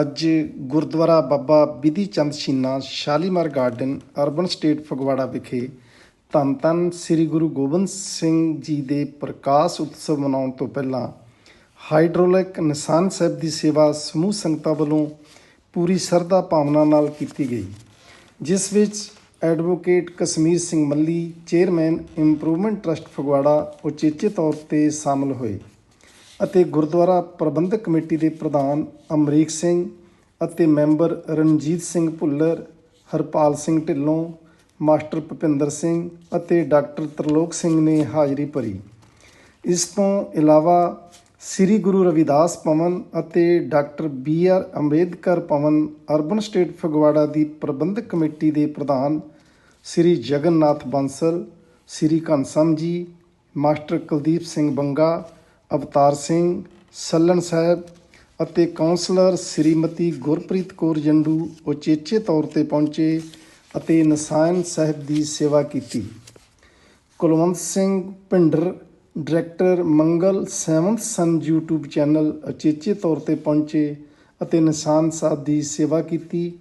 ਅੱਜ Gurdwara Baba Bidhi Chand Chhina Shalimar garden urban estate Phagwara ਵਿਖੇ ਧੰਨ ਧੰਨ ਸ੍ਰੀ ਗੁਰੂ ਗੋਬਿੰਦ ਸਿੰਘ ਜੀ ਦੇ ਪ੍ਰਕਾਸ਼ ਉਤਸਵ ਮਨਾਉਣ ਤੋਂ ਪਹਿਲਾਂ ਹਾਈਡ੍ਰੋਲਿਕ ਨਿਸ਼ਾਨ ਸਾਹਿਬ ਦੀ ਸੇਵਾ ਸਮੂਹ ਸੰਗਤਾਂ ਵੱਲੋਂ ਪੂਰੀ ਸਰਦਾ ਭਾਵਨਾ ਨਾਲ ਕੀਤੀ ਗਈ, ਜਿਸ ਵਿੱਚ advocate Kashmir Singh Malli, chairman improvement trust Phagwara ਉਚੇਚੇ ਤੌਰ ਤੇ ਸ਼ਾਮਲ ਹੋਏ। ਅਤੇ ਗੁਰਦੁਆਰਾ ਪ੍ਰਬੰਧਕ ਕਮੇਟੀ ਦੇ ਪ੍ਰਧਾਨ ਅਮਰੀਕ ਸਿੰਘ ਅਤੇ ਮੈਂਬਰ ਰਣਜੀਤ ਸਿੰਘ ਭੁੱਲਰ, ਹਰਪਾਲ ਸਿੰਘ ਢਿੱਲੋਂ, ਮਾਸਟਰ ਭੁਪਿੰਦਰ ਸਿੰਘ ਅਤੇ ਡਾਕਟਰ ਤਰਲੋਕ ਸਿੰਘ ਨੇ ਹਾਜ਼ਰੀ ਭਰੀ। ਇਸ ਤੋਂ ਇਲਾਵਾ ਸ੍ਰੀ ਗੁਰੂ ਰਵਿਦਾਸ ਪਵਨ ਅਤੇ ਡਾਕਟਰ ਬੀ ਆਰ ਅੰਬੇਦਕਰ ਪਵਨ ਅਰਬਨ ਸਟੇਟ ਫਗਵਾੜਾ ਦੀ ਪ੍ਰਬੰਧਕ ਕਮੇਟੀ ਦੇ ਪ੍ਰਧਾਨ ਸ੍ਰੀ ਜਗਨਨਾਥ ਬਾਂਸਲ, ਸ੍ਰੀ ਘਨਸਮ ਜੀ, ਮਾਸਟਰ ਕੁਲਦੀਪ ਸਿੰਘ ਬੰਗਾ ਅਵਤਾਰ ਸਿੰਘ, ਸੱਲਣ ਸਾਹਿਬ ਅਤੇ ਕਾਉਂਸਲਰ ਸ੍ਰੀਮਤੀ ਗੁਰਪ੍ਰੀਤ ਕੌਰ ਜੰਡੂ ਉਚੇਚੇ ਤੌਰ ਤੇ ਪਹੁੰਚੇ ਅਤੇ ਨਸਾਇਣ ਸਾਹਿਬ ਦੀ ਸੇਵਾ ਕੀਤੀ। Kulwant Singh Bhinder, director Mangal seventh sun YouTube channel ਉਚੇਚੇ ਤੌਰ ਤੇ ਪਹੁੰਚੇ ਅਤੇ ਨਿਸ਼ਾਨ ਸਾਹਿਬ ਦੀ ਸੇਵਾ ਕੀਤੀ।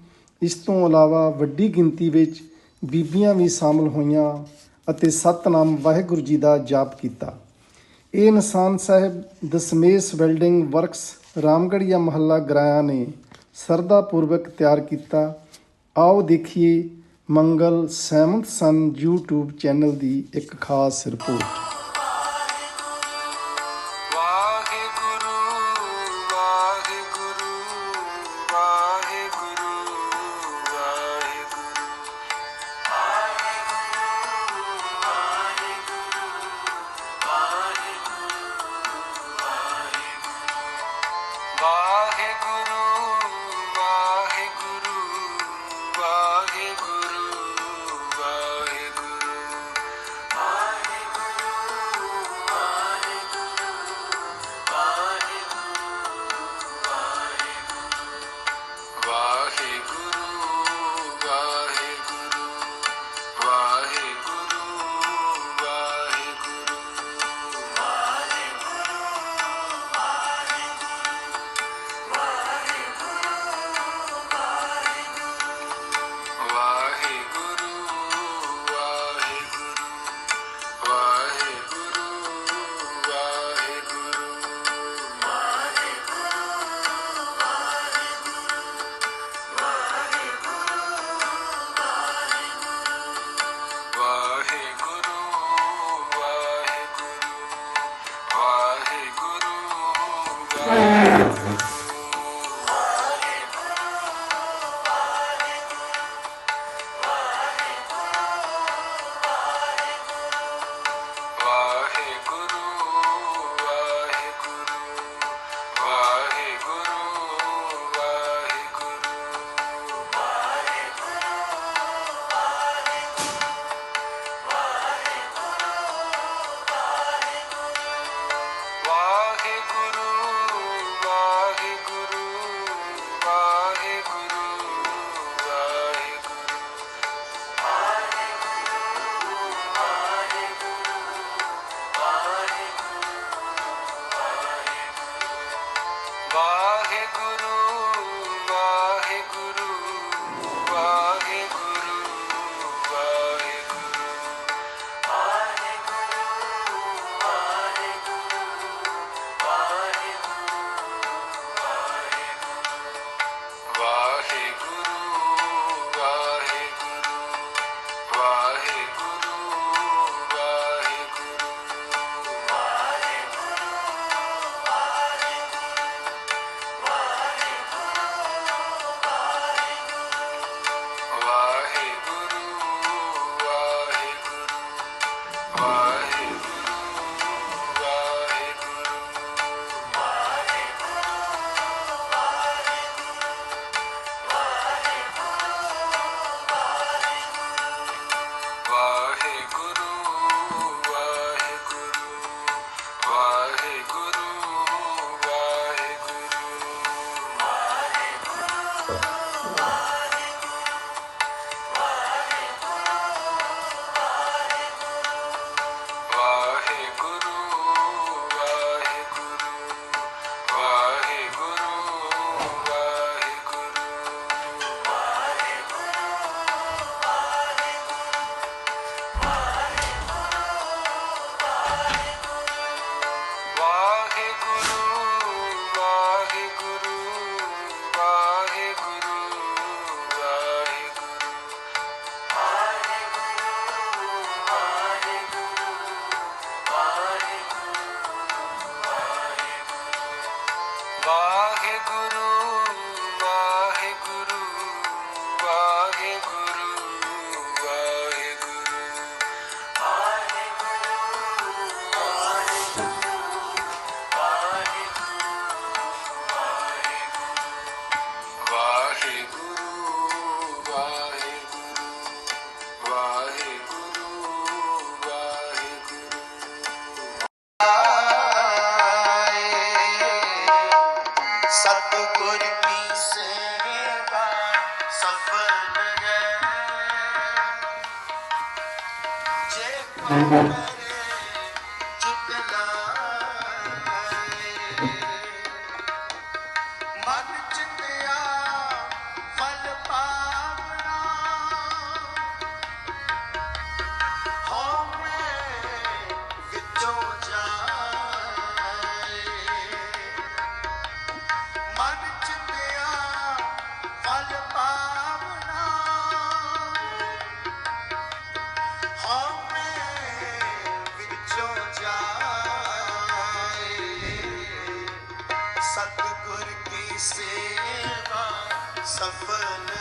ਇਸ ਤੋਂ ਇਲਾਵਾ ਵੱਡੀ ਗਿਣਤੀ ਵਿੱਚ ਬੀਬੀਆਂ ਵੀ ਸ਼ਾਮਲ ਹੋਈਆਂ ਅਤੇ ਸਤਨਾਮ ਵਾਹਿਗੁਰੂ ਜੀ ਦਾ ਜਾਪ ਕੀਤਾ। ਇਹ ਨਿਸ਼ਾਨ ਸਾਹਿਬ ਦਸਮੇਸ਼ ਵੈਲਡਿੰਗ ਵਰਕਸ ਰਾਮਗੜੀਆ ਮਹੱਲਾ ਗਰਾਇਆ ਨੇ ਸਰਦਾ ਪੂਰਵਕ ਤਿਆਰ ਕੀਤਾ। ਆਓ ਦੇਖੀਏ ਮੰਗਲ ਸਹਿਮਤ ਸਨ YouTube ਚੈਨਲ ਦੀ ਇੱਕ ਖਾਸ ਰਿਪੋਰਟ। Thank you. ਸਤਿਗੁਰ ਕੀ ਸੇਵਾ ਸਫਲ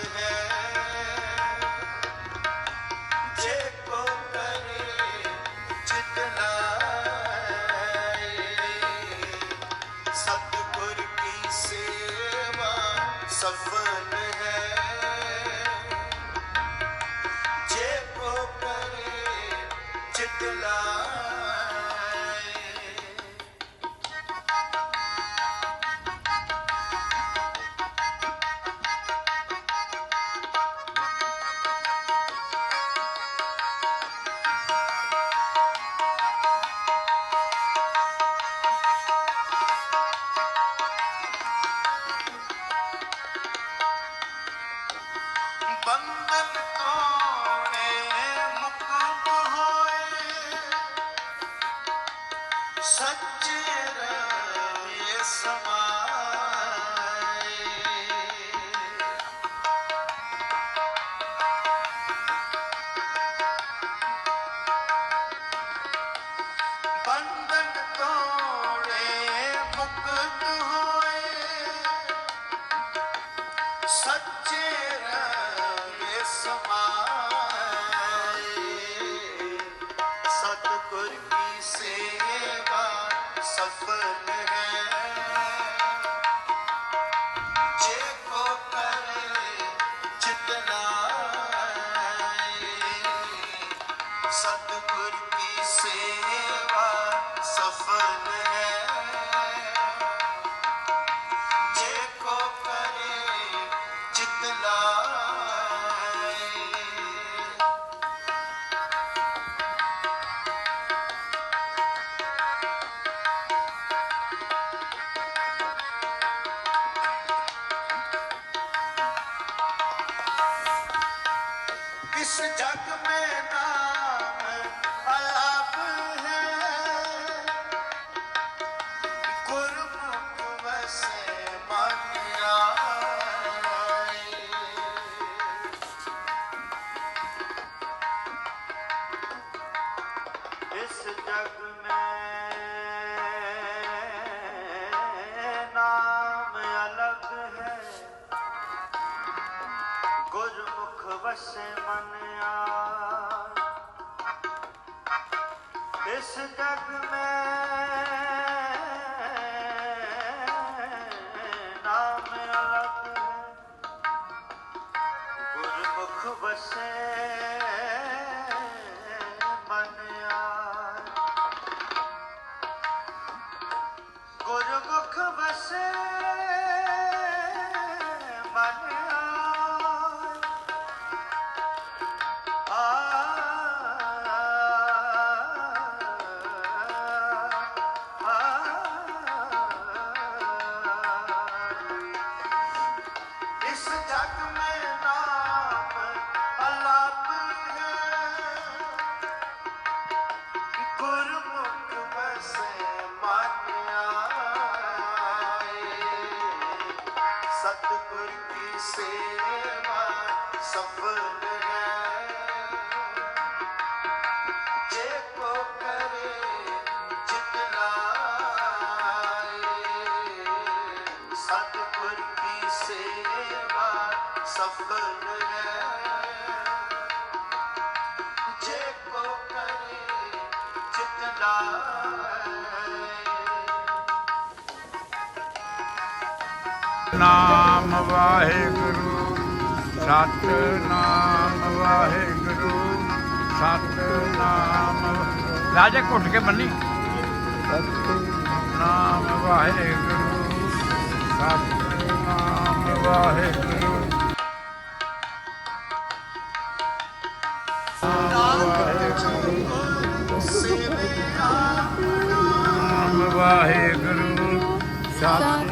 ਵਾਹਿਗੁਰੂ ਸਤਨਾਮ ਵਾਹਿਗੁਰੂ ਸਤਨਾਮ ਰਾਜਾ ਘੁੱਟ ਕੇ ਮੰਨੀ ਸਤਨਾਮ ਵਾਹਿਗੁਰੂ ਸਤਨਾਮ ਵਾਹਿਗੁਰੂ। ਵਾਹਿਗੁਰੂ ਸਤਿ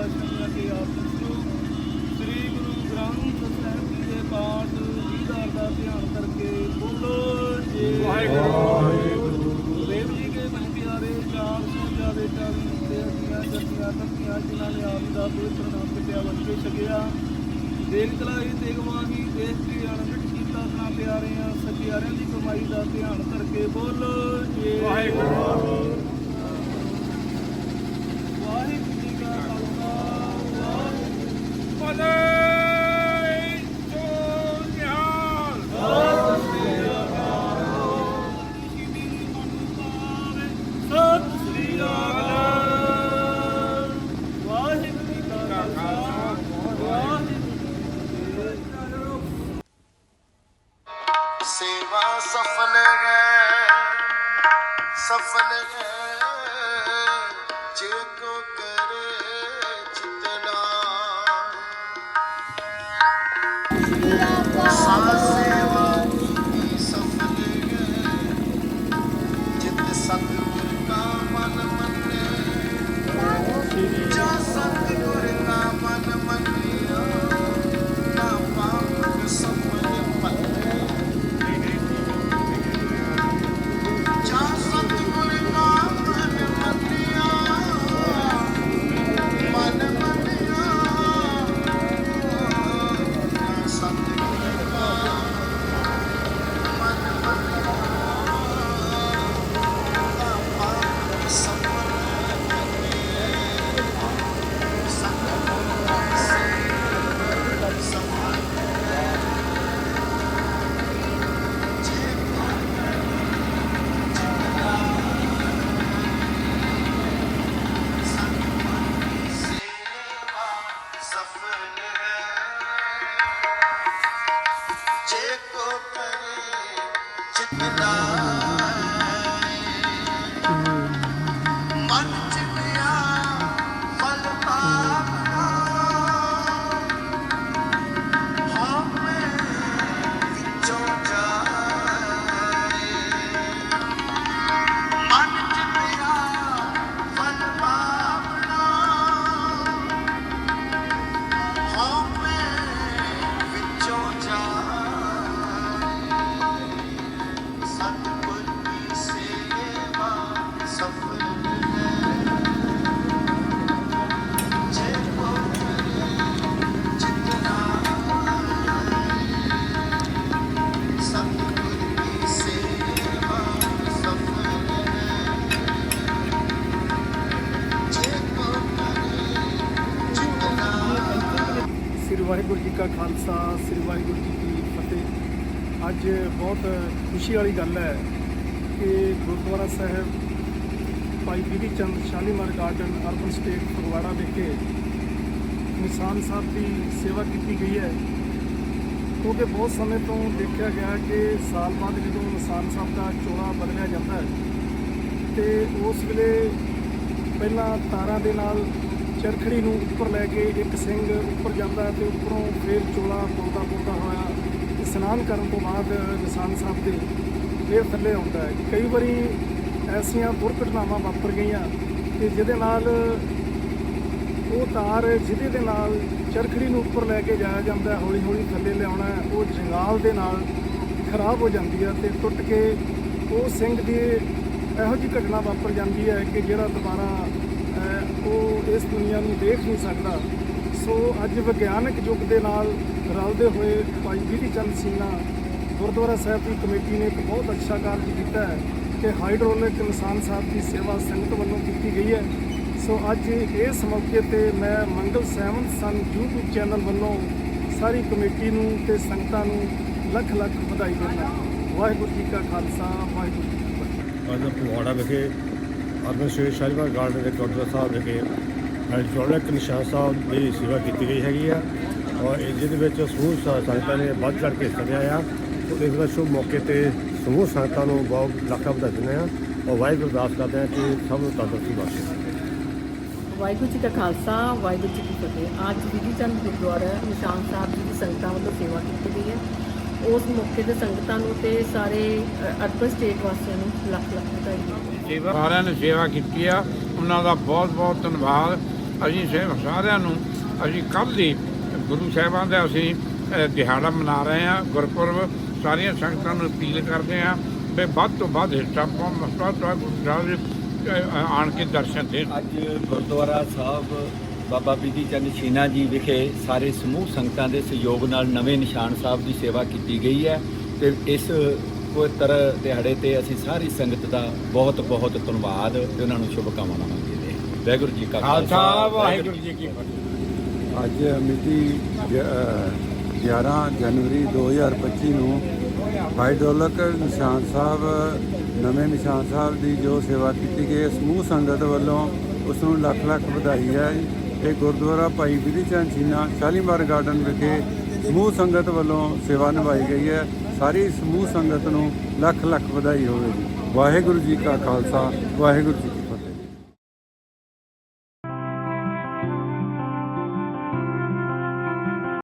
ਪਾਤਸ਼ਾਹਾਂ ਕੇ ਆਪ ਨੂੰ ਸ੍ਰੀ ਗੁਰੂ ਗ੍ਰੰਥ ਸਾਹਿਬ ਜੀ ਦੇ ਪਾਠ ਦੀਦਾਰ ਦਾ ਧਿਆਨ ਕਰਕੇ ਬੋਲੋ ਜੀ ਵਾਹਿਗੁਰੂ ਦੇਵ ਜੀ ਕੇ ਮਨ ਪਿਆਰੇ 400 ਜਿਆਦੇ ਚਾਲੀ ਤੇ ਅਸੀਆਂ ਜੱਤੀਆਂ ਤੱਕੀਆਂ ਜਿਨ੍ਹਾਂ ਨੇ ਆਪ ਦਾ ਪਵਿੱਤਰ ਨਾਮ ਪਿਆ ਬਣ ਕੇ ਛਕਿਆ ਦੇਖ ਚਲਾਈ ਤੇਗਵਾਹੀ ਦੇਖ ਕੇ ਅਣਗਿਣਤ ਕੀਤਾ ਆਪਣਾ ਪਿਆਰਿਆਂ ਸਚਿਆਰਿਆਂ ਦੀ ਕਮਾਈ ਦਾ ਧਿਆਨ ਖੁਸ਼ੀ ਵਾਲੀ ਗੱਲ ਹੈ ਕਿ ਗੁਰਦੁਆਰਾ ਸਾਹਿਬ ਭਾਈ ਬੀਬੀ Chand Shalimar garden urban estate Phagwara ਵਿਖੇ ਨਿਸ਼ਾਨ ਸਾਹਿਬ ਦੀ ਸੇਵਾ ਕੀਤੀ ਗਈ ਹੈ। ਕਿਉਂਕਿ ਬਹੁਤ ਸਮੇਂ ਤੋਂ ਦੇਖਿਆ ਗਿਆ ਕਿ ਸਾਲ ਬਾਅਦ ਜਦੋਂ ਨਿਸ਼ਾਨ ਸਾਹਿਬ ਦਾ ਚੋਲਾ ਬਦਲਿਆ ਜਾਂਦਾ ਹੈ ਤੇ ਉਸ ਵੇਲੇ ਪਹਿਲਾਂ ਤਾਰਾਂ ਦੇ ਨਾਲ ਚਰਖੜੀ ਨੂੰ ਉੱਪਰ ਲੈ ਕੇ ਇੱਕ ਸਿੰਘ ਉੱਪਰ ਜਾਂਦਾ ਹੈ ਤੇ ਉੱਪਰੋਂ ਫਿਰ ਚੋਲਾ ਪੁੰਦਾ ਪੁੰਦਾ ਹੋਇਆ ਇਸ਼ਨਾਨ ਕਰਨ ਤੋਂ ਬਾਅਦ ਨਿਸ਼ਾਨ ਸਾਹਿਬ ਦੇ ਫਿਰ ਥੱਲੇ ਆਉਂਦਾ ਹੈ। ਕਈ ਵਾਰੀ ਐਸੀਆਂ ਦੁਰਘਟਨਾਵਾਂ ਵਾਪਰ ਗਈਆਂ ਕਿ ਜਿਹਦੇ ਨਾਲ ਉਹ ਤਾਰ ਜਿਹਦੇ ਦੇ ਨਾਲ ਚਰਖੜੀ ਨੂੰ ਉੱਪਰ ਲੈ ਕੇ ਜਾਇਆ ਜਾਂਦਾ ਹੌਲੀ ਹੌਲੀ ਥੱਲੇ ਲਿਆਉਣਾ ਉਹ ਜੰਗਾਲ ਦੇ ਨਾਲ ਖਰਾਬ ਹੋ ਜਾਂਦੀ ਹੈ ਤੇ ਟੁੱਟ ਕੇ ਉਹ ਸਿੰਘ ਦੀ ਇਹੋ ਜਿਹੀ ਘਟਨਾ ਵਾਪਰ ਜਾਂਦੀ ਹੈ ਕਿ ਜਿਹੜਾ ਦੁਬਾਰਾ ਅਹ, ਉਹ ਇਸ ਦੁਨੀਆ ਨੂੰ ਦੇਖ ਨਹੀਂ ਸਕਦਾ। ਸੋ ਅੱਜ ਵਿਗਿਆਨਕ ਯੁੱਗ ਦੇ ਨਾਲ ਰਲਦੇ ਹੋਏ ਭਾਈ ਵੀਡੀ ਚੰਦ ਸਿੰਘਾ ਗੁਰਦੁਆਰਾ ਸਾਹਿਬ ਦੀ ਕਮੇਟੀ ਨੇ ਇੱਕ ਬਹੁਤ ਅੱਛਾ ਕਾਰਜ ਕੀਤਾ ਹੈ ਕਿ ਹਾਈਡਰੋਲਿਕ ਨਿਸ਼ਾਨ ਸਾਹਿਬ ਦੀ ਸੇਵਾ ਸੰਗਤ ਵੱਲੋਂ ਕੀਤੀ ਗਈ ਹੈ। ਸੋ ਅੱਜ ਇਸ ਮੌਕੇ ਤੇ ਮੈਂ Mangal seven sun YouTube channel ਵੱਲੋਂ ਸਾਰੀ ਕਮੇਟੀ ਨੂੰ ਤੇ ਸੰਗਤਾਂ ਨੂੰ ਲੱਖ ਲੱਖ ਵਧਾਈ ਦਿੰਦਾ ਵਾਹਿਗੁਰੂ ਜੀ ਕਾ ਖਾਲਸਾ, ਵਾਹਿਗੁਰੂ ਜੀ ਕੀ ਫਤਿਹ। ਅੱਜ ਫਗਵਾੜਾ ਵਿਖੇ ਅਰਬਨ ਸਟੇਟ ਸ਼ਾਲੀਮਾਰ ਗਾਰਡਨ ਦੇ ਗੁਰਦੁਆਰਾ ਸਾਹਿਬ ਵਿਖੇ ਹਾਈਡ੍ਰੋਲਿਕ ਨਿਸ਼ਾਨ ਸਾਹਿਬ ਦੀ ਸੇਵਾ ਕੀਤੀ ਗਈ ਹੈਗੀ ਆ ਔਰ ਇਹ ਜਿਹਦੇ ਵਿੱਚ ਸਮੂਹ ਸੰਗਤਾਂ ਨੇ ਵੱਧ ਚੜ੍ਹ ਕੇ ਹਿੱਸਾ ਲਿਆ ਆ। ਤੇ ਇਸ ਦਾ ਸ਼ੁਭ ਮੌਕੇ ਤੇ ਸਮੂਹ ਸੰਗਤਾਂ ਨੂੰ ਬਹੁਤ ਲੱਖਾਂ ਵਧਾਈ ਦਿੰਦੇ ਆ ਔਰ ਵਾਹਿਗੁਰੂ ਅਰਦਾਸ ਕਰਦੇ ਆ ਕਿ ਸਭ ਨੂੰ ਤੰਦਰੁਸਤੀ ਬਖਸ਼ੇ। ਵਾਹਿਗੁਰੂ ਜੀ ਕਾ ਖਾਲਸਾ ਵਾਹਿਗੁਰੂ ਜੀ ਕੀ ਫਤਿਹ। ਅੱਜ ਵਿਧੀ ਚੰਦ ਗੁਰਦੁਆਰਾ ਨਿਸ਼ਾਨ ਸਾਹਿਬ ਜੀ ਦੀ ਸੰਗਤਾਂ ਵੱਲੋਂ ਸੇਵਾ ਕੀਤੀ ਗਈ ਹੈ। ਉਸ ਮੌਕੇ ਤੇ ਸੰਗਤਾਂ ਨੂੰ ਤੇ ਸਾਰੇ ਅ, ਅਰਬਨ ਸਟੇਟ ਵਾਸੀਆਂ ਨੂੰ ਲੱਖ ਲੱਖ ਵਧਾਈ। ਸੇਵਾ ਸਾਰਿਆਂ ਨੇ ਸੇਵਾ ਕੀਤੀ ਆ। ਉਹਨਾਂ ਦਾ ਬਹੁਤ ਬਹੁਤ ਧੰਨਵਾਦ। ਅਸੀਂ ਸੇ- ਸਾਰਿਆਂ ਨੂੰ, ਅਸੀਂ ਕੱਲ੍ਹ ਦੀ ਗੁਰੂ ਸਾਹਿਬਾਂ ਦਾ ਅਸੀਂ ਦਿਹਾੜਾ ਮਨਾ ਰਹੇ ਹਾਂ, ਗੁਰਪੁਰਬ, ਸਾਰੀਆਂ ਸੰਗਤਾਂ ਨੂੰ ਅਪੀਲ ਕਰਦੇ ਹਾਂ ਵੀ ਵੱਧ ਤੋਂ ਵੱਧ ਹਿੱਸਾ ਪਾਉਣ, ਮਸਲਾ ਤੋਂ ਗੁਰੂ ਸਾਹਿਬ ਦੇ ਆਣ ਕੇ ਦਰਸ਼ਨ ਦੇਣ। ਅੱਜ ਗੁਰਦੁਆਰਾ ਸਾਹਿਬ ਬਾਬਾ ਬਿਧੀ ਚੰਦ ਛੀਨਾ ਜੀ ਵਿਖੇ ਸਾਰੇ ਸਮੂਹ ਸੰਗਤਾਂ ਦੇ ਸਹਿਯੋਗ ਨਾਲ ਨਵੇਂ ਨਿਸ਼ਾਨ ਸਾਹਿਬ ਦੀ ਸੇਵਾ ਕੀਤੀ ਗਈ ਹੈ ਤੇ ਇਸ ਪਵਿੱਤਰ ਦਿਹਾੜੇ ਤੇ ਅਸੀਂ ਸਾਰੀ ਸੰਗਤ ਦਾ ਬਹੁਤ ਬਹੁਤ ਧੰਨਵਾਦ ਤੇ ਉਹਨਾਂ ਨੂੰ ਸ਼ੁਭ ਕਾਮਨਾਵਾਂ ਵਾਹਿਗੁਰੂ ਜੀ ਕਾ ਖਾਲਸਾ ਵਾਹਿਗੁਰੂ ਜੀ ਕੀ ਫਤਿਹ। ਅੱਜ ਮਿਤੀ ਗ- ਅ, 11 ਜਨਵਰੀ 2025 ਨੂੰ ਹਾਈਡ੍ਰੋਲਿਕ ਨਿਸ਼ਾਨ ਸਾਹਿਬ ਨਵੇਂ ਨਿਸ਼ਾਨ ਸਾਹਿਬ ਦੀ ਜੋ ਸੇਵਾ ਕੀਤੀ ਗਈ ਹੈ, ਸਮੂਹ ਸੰਗਤ ਵੱਲੋਂ ਉਸ ਨੂੰ ਲੱਖ ਲੱਖ ਵਧਾਈ ਹੈ। ਇਹ ਗੁਰਦੁਆਰਾ ਭਾਈ ਵਿਧੀ ਚੰਦ ਛੀਨਾ ਸ਼ਾਲੀਮਾਰ ਗਾਰਡਨ ਵਿਖੇ ਸਮੂਹ ਸੰਗਤ ਵੱਲੋਂ ਸੇਵਾ ਨਿਭਾਈ ਗਈ ਹੈ। ਸਾਰੀ ਸਮੂਹ ਸੰਗਤ ਨੂੰ ਲੱਖ ਲੱਖ ਵਧਾਈ ਹੋਵੇ ਵਾਹਿਗੁਰੂ ਜੀ ਕਾ ਖਾਲਸਾ ਵਾਹਿਗੁਰੂ ਜੀ